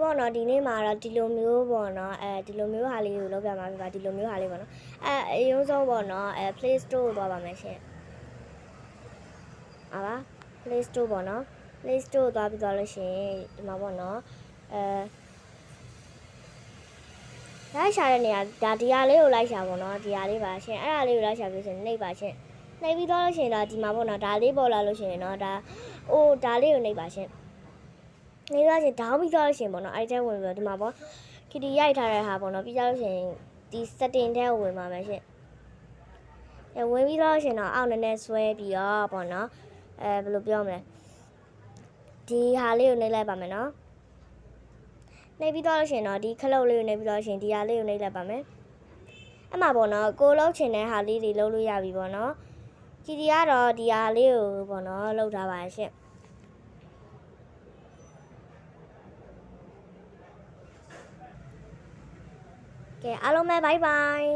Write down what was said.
ပေါ့နော်ဒီနေ့မှာတော့ဒီလိုမျိုးပေါ့နော်အဲဒီလိုမျိုးဟာလေးကိုလောက်ပြမှာပြပါဒီလိုမျိုးဟာလေးပေါ့နော်အဲအရင်ဆုံးပေါ့နော်အဲ Play Store ကိုသွားပါမယ်ရှင်ဟာပါ Play Store ပေါ့နော် Play Store ကိုသွားပြီးသွားလို့ရှရင်ဒီမှာပေါ့နော်အဲလိုက်ရှာတဲ့နေရာဒါဒီဟာလေးကိုလိုက်ရှာပေါ့နော်ဒီဟာလေးပါရှင်အဲ့ဒါလေးကိုလိုက်ရှာပြီးရှင်နှိပ်ပါရှင်နှိပ်ပြီးသွားလို့ရှရင်တော့ဒီမှာပေါ့နော်ဒါလေးပေါ်လာလို့ရှရင်တော့ဒါအိုးဒါလေးကိုနှိပ်ပါရှင် နေရချင်းဒေါင်းပြီးသွားလို့ရှရင်ပေါ့နော်အဲ့ဒီထဲဝင်ပြီးတော့ဒီမှာပေါ့ခီတီရိုက်ထားတဲ့ဟာပေါ့နော်ပြီးကြလို့ရှရင်ဒီ setting ထဲကိုဝင်ပါမယ်ရှင်အဲဝင်ပြီးတော့ရှင်တော့အောက်နည်းနည်းဆွဲပြီးတော့ပေါ့နော်အဲဘယ်လိုပြောမလဲဒီဟာလေးကိုနှိပ်လိုက်ပါမယ်နော်နှိပ်ပြီးတော့လို့ရှရင်တော့ဒီခလုတ်လေးကိုနှိပ်ပြီးတော့ရှင်ဒီဟာလေးကိုနှိပ်လိုက်ပါမယ်အဲ့မှာပေါ့နော်ကိုလုံးချင်တဲ့ဟာလေးတွေလုံးလို့ရပြီပေါ့နော်ခီတီကတော့ဒီဟာလေးကိုပေါ့နော်လောက်ထားပါရှင် ကဲအားလုံးပဲဘိုင်ဘိုင်